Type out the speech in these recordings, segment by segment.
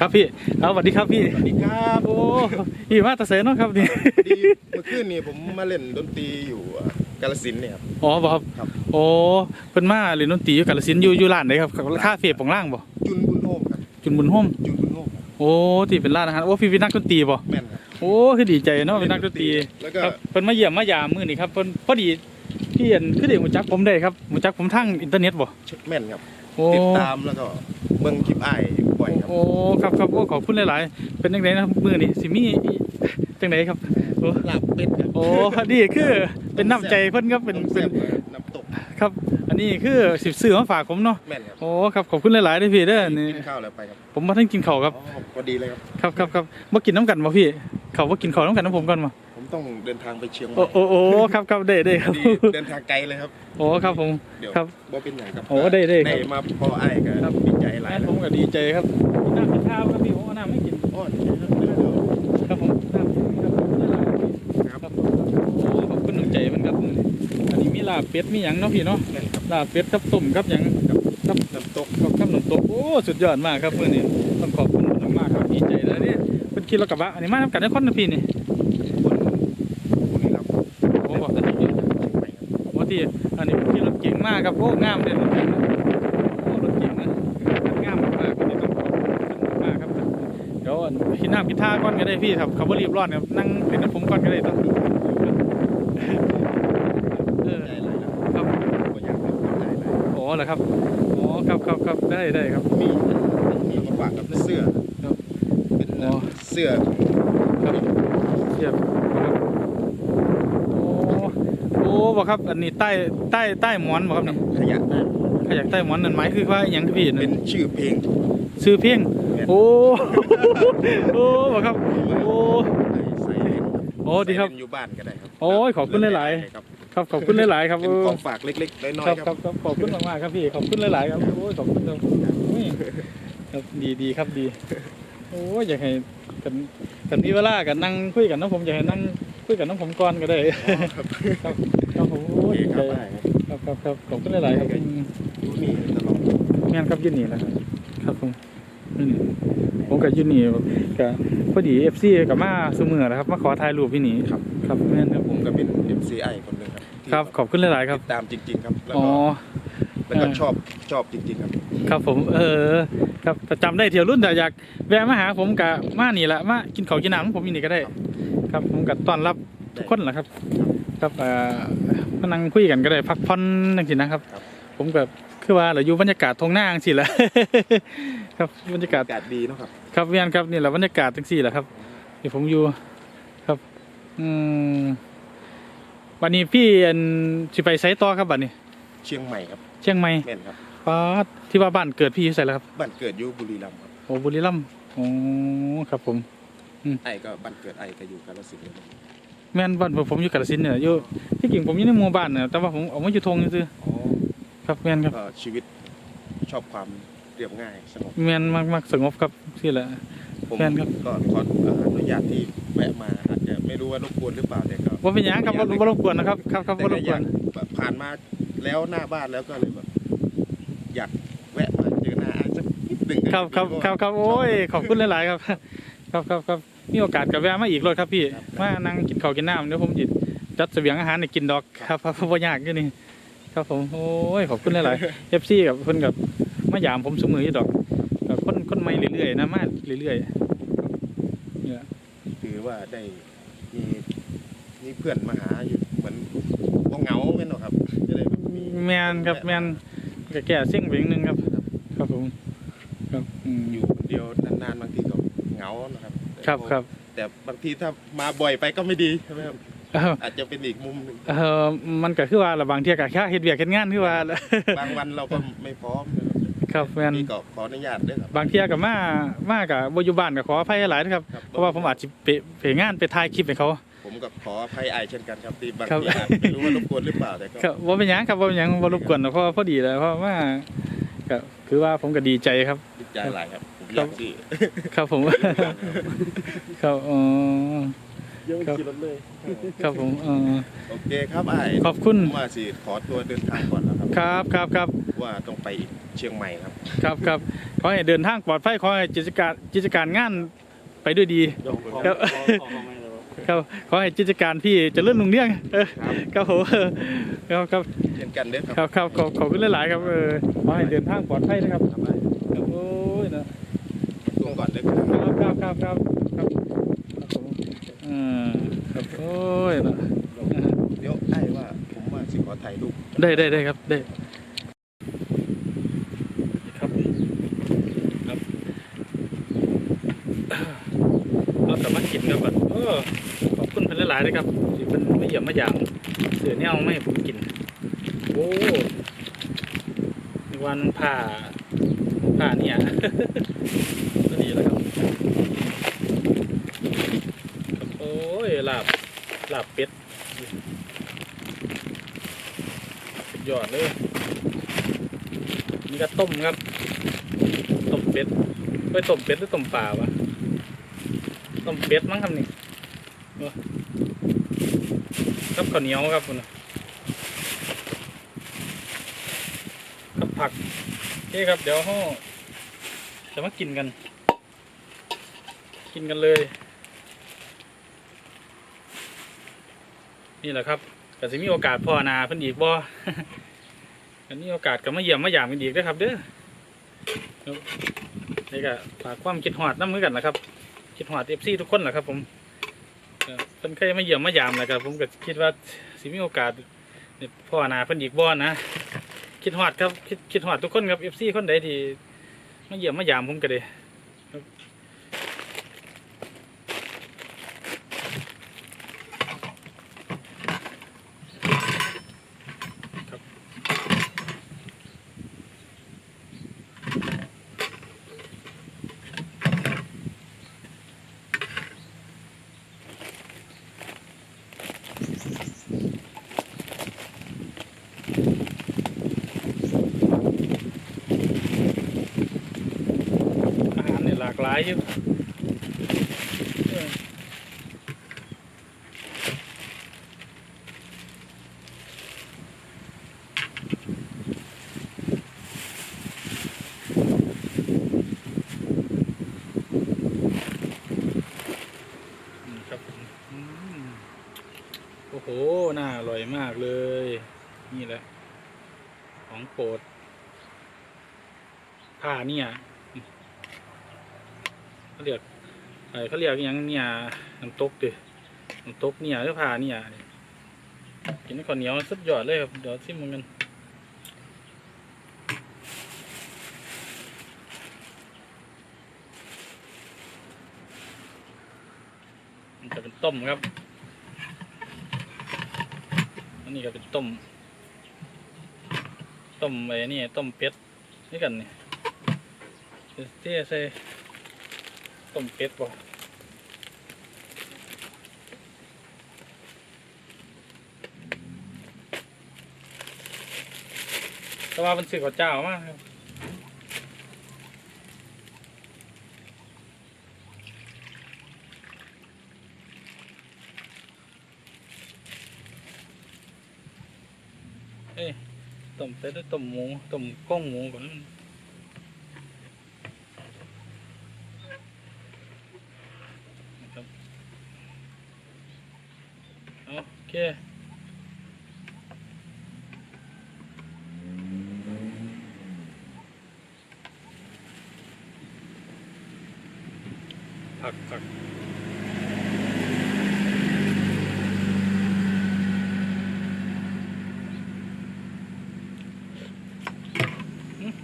ครับพี่ครับสวัสดีครับพี่ สวัสดีครับโอ้พี่มาแตะเสนเนาะครับนี่พอดีเมื่อคืนนี้ผมมาเล่นดนตรีอยู่อะกาลสินธุ์เนี่ยครับ อ๋อบ่ครับครับ โอ้เพิ่นมาเล่นดนตรีอยู่กาฬสินธุ์อยู่อยู่ร้านไหนครับคาเฟ่ของล่างบ่จุนบุญโฮมครับจุนบุญโฮมจุนบุญโฮมครับโอ้ที่เป็นร้านอาหารโอ้พี่เป็นนักดนตรีบ่แม่นครับ โอ้คือดีใจเนาะเป็นนักดนตรีแล้วก็ ครับเพิ่นมาเยี่ยมมายามมื้อนี้ครับเพิ่นพอดีพี่เห็นคือได้รู้จักผมได้ครับรู้จักผมทางอินเทอร์เน็ตบ่แม่นครับ โอ้ติดตามแล้วก็เบิ่งคลิปอ้าย บ่อยครับโอ้ครับครับโอ้ขอบคุณหลาย ๆ เป็นจังไดนะครับมื้อนี้สิมีจังไดครับโอ้ลาบเป็ดครับโอ้นี่คือเป็นน้ำใจเพิ่นครับเป็นต้มเป็แซ่นบน้ำตกครับ อันนี้คือสิบซื้อมาฝากผมเนาะแม่นครับโอ้ครับขอบคุณหลายๆด้วยพี่เด้อนี่กินข้าวแล้วไปครับผมมาทั้งกินข้าวครับอ๋อพอดีเลยครับครับครับครับบ่กินน้ำกันบ่พี่เขาบ่กินข้าวน้ำกันน้ำผมก่อนมาผมต้องเดินทางไปเชียงใหโอ้ม่โอ้โอ้ครับครับได้ได้คพรัอบดีเดินทางไกลเลยครับโอ้ครับผมเดี๋ยวครับบ่เป็นอย่างครับโอ้ได้ได้ครับได้มาพออ้ายก็ครับดี ใจหลายแม่แล้ผวมก็ดีใจครับน้ำกินข้าวครับพี่โอ้น้ำไม่กินอ๋อดีใจครับเดี๋ยวเดี๋ยวครับผมน้ำครับขอบคุณหลายๆพี่ครับครับผมโอ้ขอบคุณน้ำใจมันครับอันนี้มีลาบเป็ดมีหยังเนาะพี่เนาะแม่นครับลาบเป็ดครับต้มครับหยังน้ำตกขอบคุณน้ำตกโอ้สุดยอดมากครับเมื่อนี้ต้องขอบคุณมากๆครับดีใจแล้วเนี่ยเป็นคิดรถกระบะอันนี้มาทำกันได้คนนะพี่นี่คนบุรีรัมย์ผมบอกท่านพี่เชียงใหม่ครับว่าที่อันนี้ผมคิดรถเก่งมากครับโอ้งามเลย อันพี่น้ำพิธาก่อนก็ได้พี่ครับเขาบ่รีบร้อนครับนั่งเป็นน้ำผมก่อนก็ได้ต้องเออใจหลายแล้วครับก็อยากให้คนใจหลายอ๋อเหรอครับอ๋อครับครับครับได้ได้ครับมีมีมาฝากกับเสื้อครับเป็นอ๋อเสื้อครับเทียบครับโอ้โอ้บ่ครับ อันนี้ใต้ใต้ใต้หมอนบ่ครับนี่ขยะได้ขยักใต้หมอนนั่นหมายคือว่าอหยังพี่เป็นั่นนชื่อเพลง ซื้อเพียง เนี่ยโอ้โอ้บ่ครับ โอ้ใส่เล่นโอ้ดีครับ ใส่เล่นอยู่บ้านก็ได้ครับโอ้ยขอบคุณหลาย ๆ ครับครับขอบคุณหลายๆครับเป็นของฝากเล็กๆน้อยครับๆคครัรับบครับขอบคุณมากๆครับพี่ขอบคุณหลายๆครับโอ้ยขอบคุณครับอุ้ยครับดีดีครับดีโอ้ยอยากให้กันกันมีเวลากันนั่งคุยกันนะผมอยากให้นั่งคุยกันน้องผมก่อนก็ได้ ครับครับครับผมโอ้โอยเคดีคใจรับได้ครับครับครับครับขอบคุณหลายๆครับอืมดูนี่ตลอด งานครับอยืนนี่แหละครับครับผมอยื นนี่ผมกับยืนนี่กับพอดีเอฟซีกับมาสมือนะครับ มาขอถ่ายรูปพี่นี่ครับ ครับแม่นครับผมก็เป็น MCI คนหนึ่งครับที่ครับขอบคุณหลายๆครับติดตามจริง ๆ ครับแล้วอ๋อ ก็แล้วก็เออ ชอบชอบจริง ๆ ครับ ครับผมเออ ครับแต่จำได้เที่ยวรุ่นแต่อยากแวะมาหาผมกับมานี่แหละมากินข้าวกินน้ำของผมอยู่นี่ก็ได้ ครับผมกับต้อนรับทุกคนแหละครับ ครับเอ่อมานั่งคุยกันก็ได้พักผ่อนจังซี่นะครับ ครับ ผมก็คือว่าเราอยู่บรรยากาศทงหน้าจังซี่แหละ ครับบรรยากาศอากาศดีเนาะครับครับเวียนครับนี่แหละบรรยากาศจังซี่แหละครับที่ผมอยู่ครับ อืมวันนี้พี่อันสิไปไซต์ต่อครับบัดนี้ เชียงใหม่ครับเชียงใหม่แม่นครับป้าดที่ว่าบ้านเกิดพี่อยู่ไสแล้วครับบ้านเกิดอยู่บุรีรัมย์ครับโอ้บุรีรัมย์โอ้ครับผม ไอ้ก็บ้านเกิดไอ้ก็อยู่กาฬสินธุ์เลยแม่นบ้านผมผมอยู่กาฬสินธุ์เนี่ยอยู่ที่จริงผมอยู่ในหมู่บ้านเนี่ยแต่ว่าผมเอามาอยู่ทงซื่ออ๋อๆครับแม่นครับ ก็ชีวิตชอบความ เรียบง่ายสงบแม่นมากมากสงบครับที่แหละ ผมแม่นครับ ก็ขออนุญาตที่แวะมาอาจจะไม่รู้ว่ารบกวนหรือเปล่าแต่ก็ว่าเป็นหยังครับว่าว่ารบกวนนะครับครับครับแต่ว่ารก็บอกวยานกแบบผ่านมาแล้วหน้าบ้านแล้วก็เลยแบบอยากแวะมาเจอหน้าอาสักนิดหนึ่งครับครับครับครับโอ้ยขอบคุณหลาย ๆ ครับ ครับครับครับมีโอกาสกับแวะมาอีกเลยครับพี่มานั่งกินข้าวกินน้ำเดี๋ยวผมจิจัดเสบียงอาหารให้กินดอกครับครับเพราะยากอยู่นี่ครับผมโอ้ยขอบคุณหลายๆเอฟซีกับเพิ่นกับ มายามผมเสมออยู่ดอกกับคนคนใหม่เรื่อยๆนะมาเรื่อยๆเนี่ยถือว่าได้มีมีเพื่อนมาหาอยู่เหมือนบ่เหงาแม่นเนาะครับจะได้แบบมีแมนครับแมนก็แก่เส้งไปอีกนึงครับ ครับผมครับอืมอยู่คนเดียวนานๆบางทีก็เหงานะครับแต่ครับครับ แต่บางทีถ้ามาบ่อยไปก็ไม่ดีใช่ไหมครับเอ่ออาจจะเป็นอีกมุมหนึ่งเออมันก็คือว่าละบางเที่ยก็แค่เฮ็ดเวียกเฮ็ดงานคือว่าล่ะบางวันเราก็ไม่พร้อม ครับแมนนี่ก็ขออนุญาตด้วยครับ บางเที่ยก็มามาก็บ่อยู่บ้านก็ขออภัยหลายนะครับ ครับ เพราะว่าผมอาจสิไปไปงานไปถ่ายคลิปให้เขา ผมก็ขออภัยอายเช่นกันครับที่บางครับทีอาจไม่รู้ว่ารบกวนหรือเปล่าแต่ก็ครับบ่เป็นหยังครับบ่เป็นหยังบ่รบกวนหรอกเพราะว่าพอดีแล้วเพราะว่าก็คือว่าผมก็ดีใจครับติดใจหลายครับผมคอรับยากที่ครับผม ครับอ๋อยังไม่ขี่รถเลย ครับผมเออโอเคครับอายขอบคุณผมว่าสิขอตัวเดินทางก่อนแล้วครับ ครับครับครับว่าต้องไปอีก เชียงใหม่ครับครับครับขอให้เดินทางปลอดภัยขอให้กิจการกิจการงานไปด้วยดี ครับ ครับขอให้กิจการพี่เจะเลื่อนลุงเรื่องเออครับครับผมเออครับครับเช่นกันเด้อคครัรับบครับขอบขอบคุณหลายๆครับเออขอให้เดินทางปลอดภัยนะครับครับโอ้ยนะ ตัวก่อนเด้อครับ ครับครับครับครับครับผมอืมครับโอ้ยนะเดี๋ยวไอ้ว่าผมว่าสิขอถ่ายรูปได้ได้ได้ครับได้ครับครับเรา กินครับบัดเออขอบคุณเพิ่นหลายๆเลยครับที่เพิ่นมาเหยี่ยมมาหยามเสือเนี่ยเอาไม่ผมกิน โอ้วันผ่าผ่าเนี่ยก็ดีแล้วครับ โอ้ยลาบลาบเป็ดยอดเลยนี่ก็ต้มครับ ต้มเป็ดไปต้มเป็ดหรือต้มปลาวะ ต้มเป็ดมั้งครับนี่เออกับข้าวเหนียวครับคุณน่ะกับผักโอเคครับเดี๋ยวเราจะมากินกัน กินกันเลย นี่แหละครับก็สิมีโอกาสพ่อนาเพิ่นอีกบ่อันนี้โอกาสก็มาเยี่ยมมาหยามกันอีกนะครับเด้อนี่ก็ฝากความคิดฮอดน้ำมือกันนะครับ คิดหอดเอฟซีทุกคนแหละครับ ผมเอ่อเพิ่นเคยมาเยี่ยมมายามนะครับ ผมก็คิดว่าสิมีโอกาสพ่อนาเพิ่นอีกบ่นะคิดหอดครับคิดคิดหอดทุกคนครับเอฟซีคนใดที่มาเยี่ยมมายามผมก็เลยครับอาหารเนี่ยหลายอยู่เอออืมครับโอ้โห น่าอร่อยมากเลย นี่แหละ ของโปรดผ้าเนี่ย เขาเรียก เออเขาเรียกยังเนี่ยน้ำตกดิน้ำตกเนี่ยหรือผ่าเนี่ยกินข้าวเหนียวสุดยอดเลยครับเดี๋ยวชิมมันกันมันจะเป็นต้มครับอันนี้ก็เป็นต้ม ต้มไอ้นี่ต้มเป็ดนี่กันนี่เที่ใส่ ต้มเป็ดบ่แต่ว่ามันสื่อกับเจ้ามากครับเอ้ยต้มเป็ดต้มหมูต้มก้องหมูก่อนนะนะครับ เอาโอเค ผักผักอืม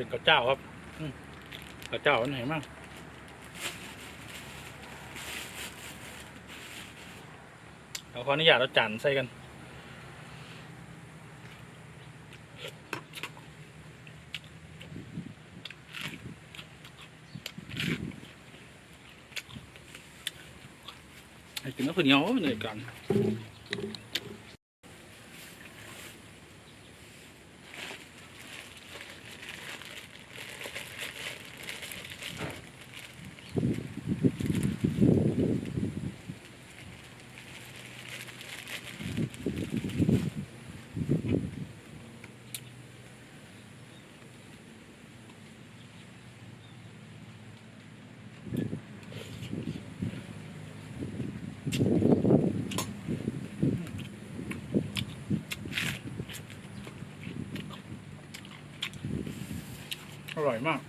เอาเป็นข้าวเจ้าครับอืมข้าวเจ้าอันไหนมั่งเราขออนุญาตเราจานใส่กันให้กินน้ำข้าวเหนียวเหนื่อยกัน มาก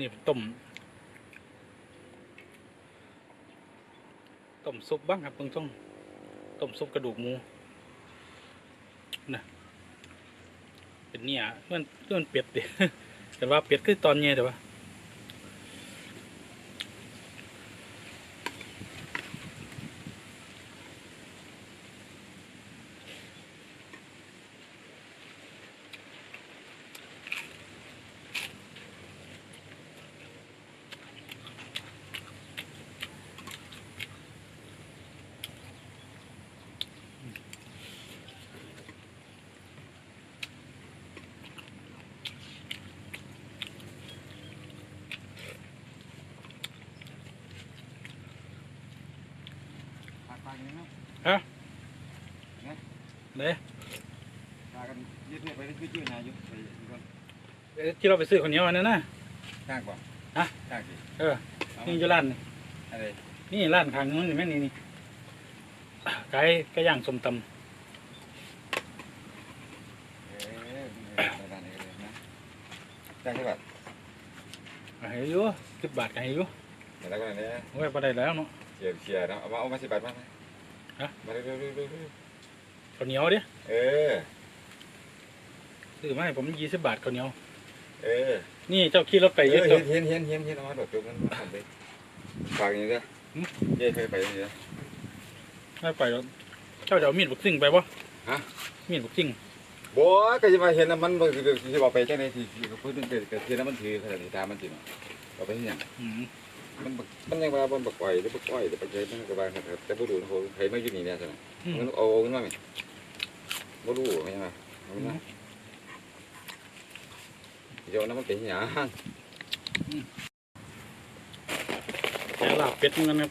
นี่เป็นต้ม ต้มซุปบ้างครับเพิ่งต้องต้มซุปกระดูกหมูนะเป็นเนี่ยเพื่อนเพื่อนเป็ดดิแต่ว่าเป็ดคือตอนเนี้ยแต่ว่าเด้ พากัน ยืดไปยืดๆนะยืดไปก่อนเอ้ยที่เราไปซื้อคนเหนียวอันนั้นนะข้างก่อนฮะข้างสิเออนี่อยู่ร้านนี่อะไรนี่ร้านข้างนู้นนี่แม่นี่นี่ไก่ไก่ย่างส้มตเออร้านนี้เลยนะจ้างเท่าไหร่ำให้อยู่สิบบาทก็ให้อยู่เดี๋ยวแล้วก็เนี่ยโอ้ยพอได้แล้วเนาะเชียร์เชียร์นะเอามาเอามาสิบบาทมาฮะมาเร็วเร็วเร็วเร็วข้าวเหนียวเด้เออ ซื้อมาให้ผมยี่สิบบาทข้าวเหนียว เออนี่เจ้าขี่รถไปเอเยออะเห็จันงเห็นเห็นเห็นเห็นเอามาโดดจุกมันมาทำไปฝากอย่างนี้เด้อหืม เย้เคยไปอย่างนี้เด้อ ไม่ไปแล้วเจ้าจะเอามีดบุกซิ่งไปปะฮะ มีดบุกซิ่งบัวก็จะมาเห็นน้ำมันมันจะบอกไปจังได๋สิสิพูดถึงเกิดเกิดเห็นน้ำมันถือขนาดนี้ตามมันจริงเอาไปที่หยังอืมมันบักมันยังว่ามันบักอ้อยหรือบักอ้อยหรือบักใจมันก็ว่าครับแต่บ่รู้โหใครมาอยู่นี่เนี่ยซั่นน่ะอืมมันเอาเอาขึ้นมาไหมบ่รู้ไม่ยังไงเอาขึ้นมา เดี๋ยวน้ำมันเป็นหยังแต่ลาบเป็ดเหมือนกันครับ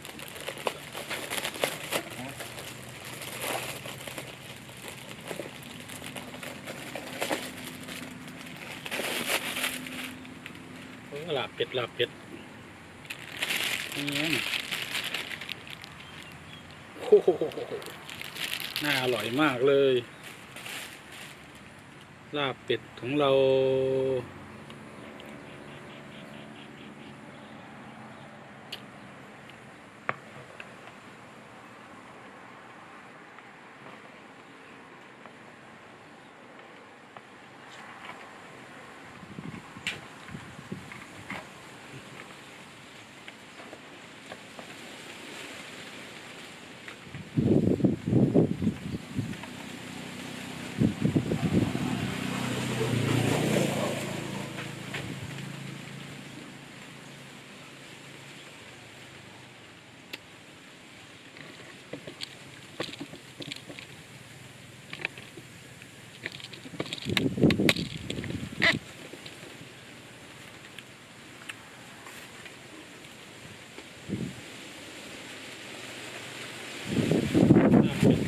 โอ้ลาบเป็ดลาบเป็ดนี่โอ้โหน่าอร่อยมากเลย ลาบเป็ดของเรา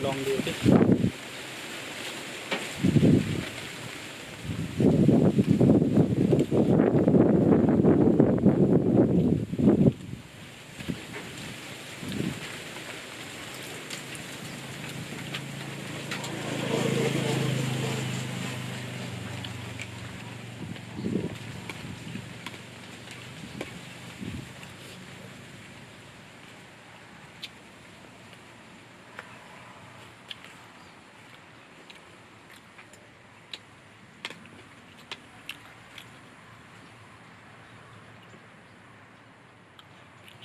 ลอง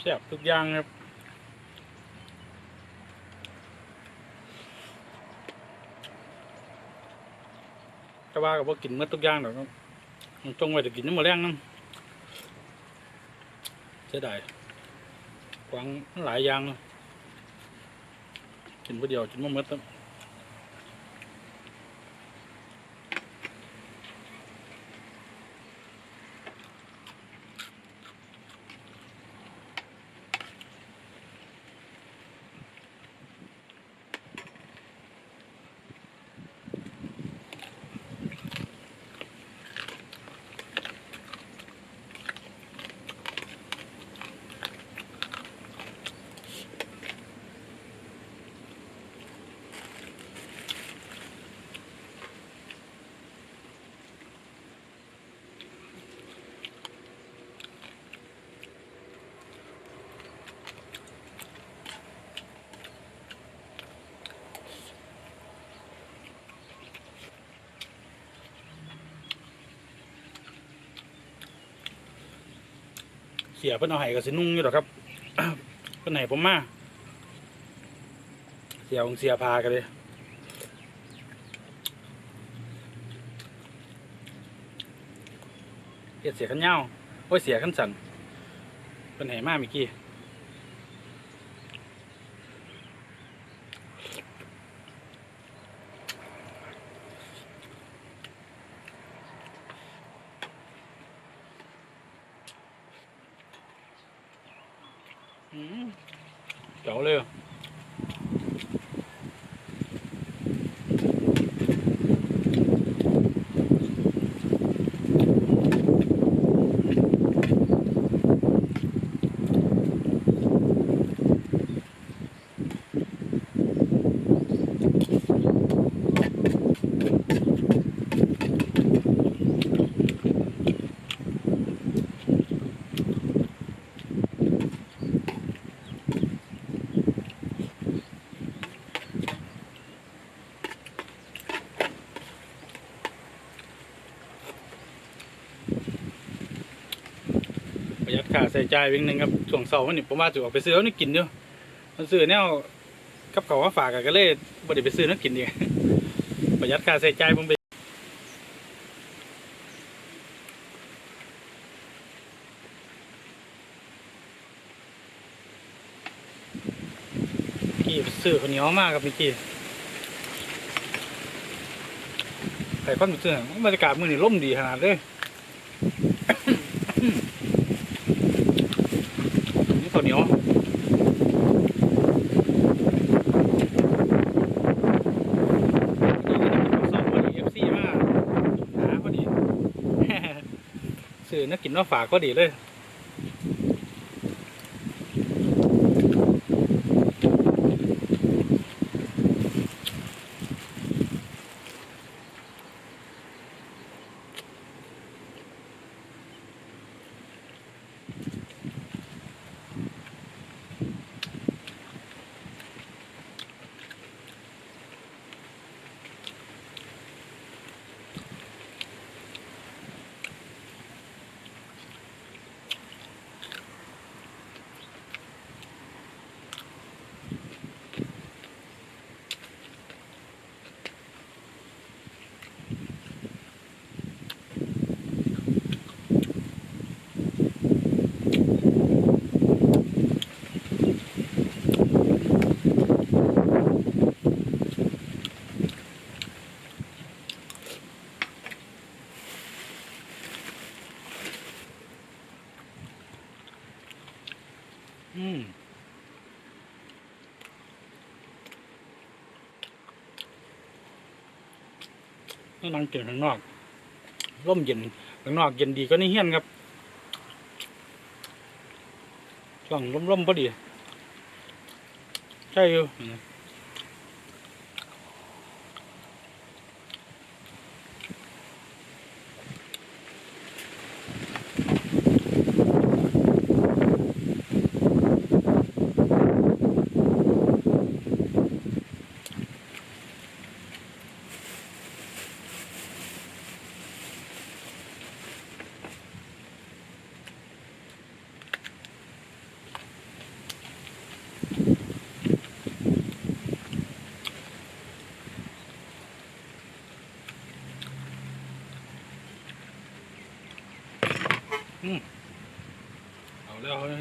แซ่บทุกอย่างครับแต่ว่ากับว่ากินเมื่อทุกอย่างหรอกครับมันจงไว้จะกินน้ำมะแรงนั่งเสียดายวางหลายอย่างกินผู้เดียวกินบ่หมดแล้ว เสียเพิ่นเอาไห้กับสินุ่งอยู่หรอกครับเพิ่นไห้ผมมาเสียของเสียพากันเลยเฮ็ดเสียขันยาวโอ้ยเสียขันสันเพิ่นไห้มาเมื่อกี้อืมเจ๋วเลยอะ ส่ใส่จ่ายเพียงหนึ่งครับช่วงเสาร์วันนี้ผมว่าจะออกไปซื้อแล้วนี่กินอยู่มันซื้อแนวกับเขาวมาฝากก็เลยบ่ได้ไปซื้อนั่นกินดีประหยัดค่าใส่จ่ายผมไปกี่ซื้อข้าวเหนียวมากครับเมื่อกี้ไข่ข้นซื้อบรรยากาศมือนี้ร่มดีขนาดเลย นี่ข้าวเหนียวสองพอดีเอฟซีมากหาพอดี ซื้อ น้องฝากก็ดีเลย อืมต้องนั่งกินข้างนอกร่มเย็นข้างนอกเย็นดีก็นี่เฮี้ยนครับช่วงร่มๆพอดี ใช่อยู่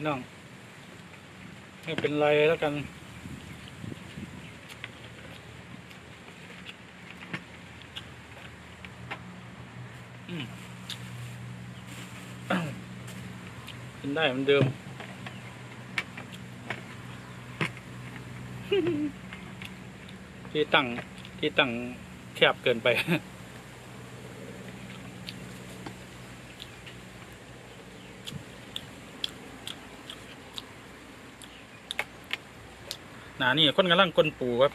น้องไม่เป็นไรแล้วกันอืมกินได้เหมือนเดิม ที่ตั้งที่ตั้งแคบเกินไป หนานี่คนกำลังกลนปูครับ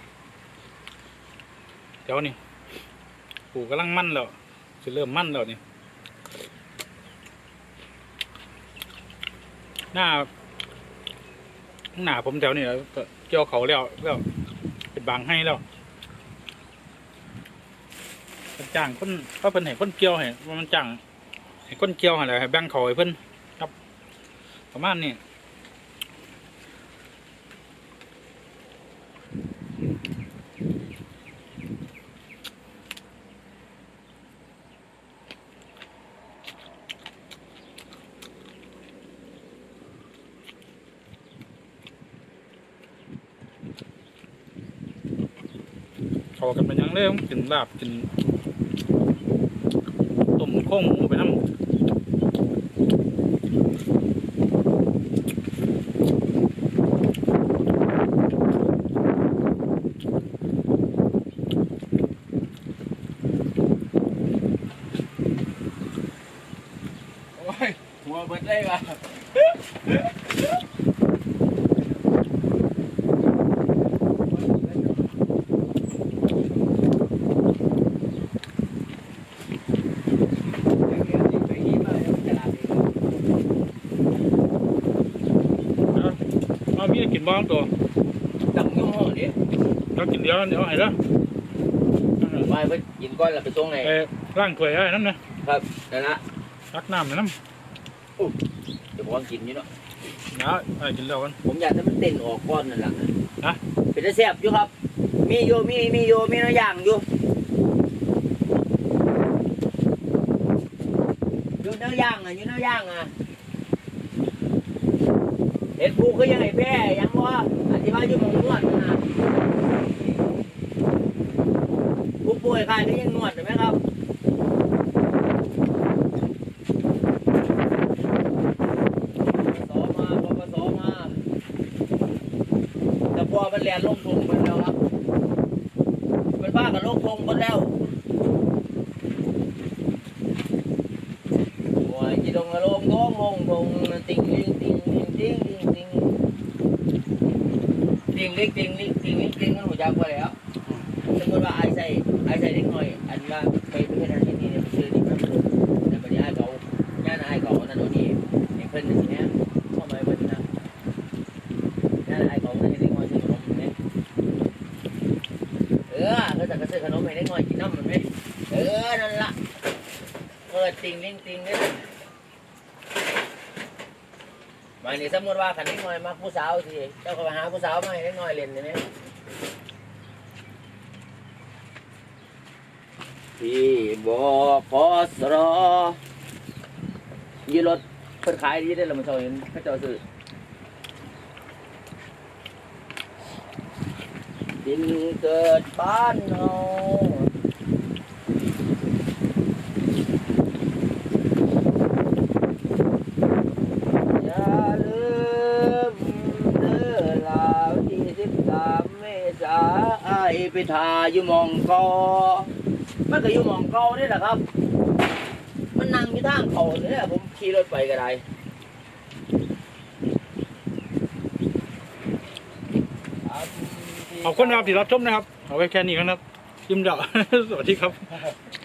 เดี๋ยวนี่ ปูกำลังมั่นแล้วจะเริ่มมั่นแล้วนี่หน้าหน้าผมแถวนี้แล้วก็เกี่ยวเขาแล้วแล้วเป็นบางให้แล้วเป็นจ้างคนก็เป็นให้คนเกี่ยวให้ว่ามันจ้างให้คนเกี่ยวให้เลยให้แบ่งเขาให้เพิ่นครับประมาณนี้ เขากันเป็นยังเรื่มกินลาบกินต้มข้งหมูไปน้ำ โอ้ยหัวเบิดเลยว่ะ เอาพี่กินบ้างตัวตังยุ่งห้องนี้เรากินเดียวเดี๋ยวไอ้ละไปไปกินก้อนแล้วไปส่งไงไอ้ร่างถ้วยไอ้นั่นนะครับนั่นละรักน้ำในน้เดี๋ยวผมกินอยู่เนาะำนะไอ้กินแล้วกันผมอยากให้มันเต้นออกก้อนนั่นแหละฮะเป็นได้แซ่บอยู่ครับ มีอยู่มีมีอยู่มีเนื้อย่างอยู่อยู่เนื้อย่างอะอยู่เนื้อย่างอะ เห็ดผูก็ยังไงแพ้ยังว่าอธิบายอยู่หมองนวดนะผู้ป่วยใครก็ยังนวดเห็นไหมครับสอมาปปสมาแต่พอมันเรียนลงทุงมันแล้วครับมันบ้ากับลงทุงมันแล้วโอ้ยจีดงกระโลงโก้งงงงติงลิงติงลิงติงลิงติง ติงลิงติงลิงติงลิงติงมันหัวจักไปแล้วสมมติว่าไอ้ใส่ไอ้ใส่เล็กหน่อย อันว่าไปเพื่อนอันที่นี่เนี่ยไปซื้อนี่มันแต่ปัญญาเขาย่านไอ้เขานั่นโน่นนี่นี่เพิ่นนี่เนี่ยเข้ามาเพิ่นนะย่านไอ้เขานั่นเล็กน้อยซื้อขนมเนี่ยเออก็จะก็ซื้อขนมให้เล็กน้อยกินน้ำมันไหมเออนั่นละเออติงลิงติงเนี่ย มานี่สมมติว่าขันเล็กน้อยมักผู้สาวสิเจ้าก็ไปหาผู้สาวมาให้เล็กน้อยเล่นเนี่ยที่บพสรยีรถเพิ่นขายดีได้อละมันเจ้าเห็นเขาเจ้าซื้อดินเกิดบ้านเฮาอย่าลืมเด้อลาวที่สิบสามเมษา ไปทาอยู่มองกอมันก็อยู่มองเก่านี่แหละครับ มันนั่งอยู่ทางเขาเนี่ยผมขี่รถไปก็ได้ขอบคุณนะครับที่รับชมนะครับ เอาไว้แค่นี้ก่อนนะครับยิ้มเดา สวัสดีครับ